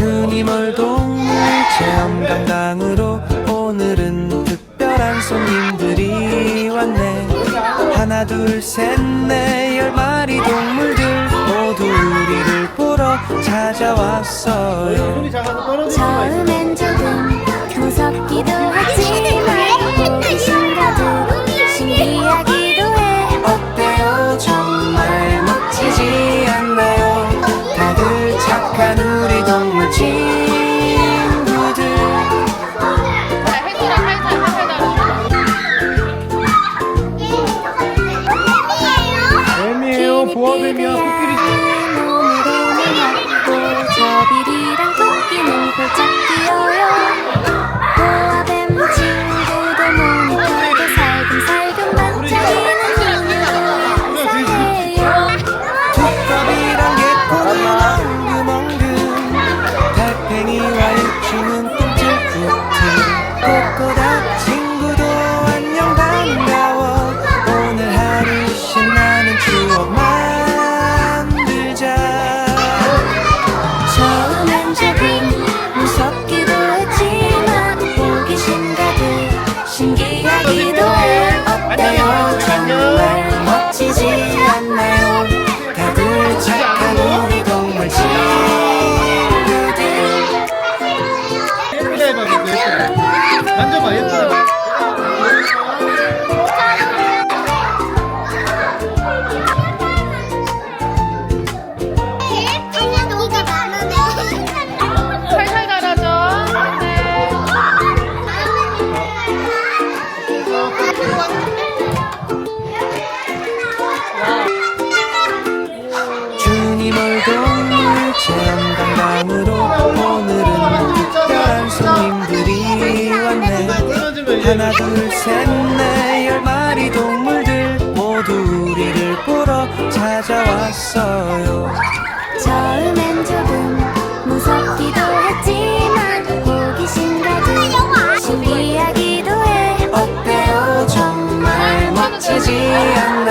주님 얼동네 체험 강당으로 오늘은 특별한 손님들이 왔네. 하나 둘 셋 넷 열 마리 동물들 모두 우리를 보러 찾아왔어요. 처음엔 조금 de mi amor. 신기 하나 둘 셋 넷 열 마리 동물들 모두 우리를 보러 찾아왔어요. 처음엔 조금 무섭기도 했지만 호기심 가득 신기하기도 해. 어때요? 정말 멋지지 않나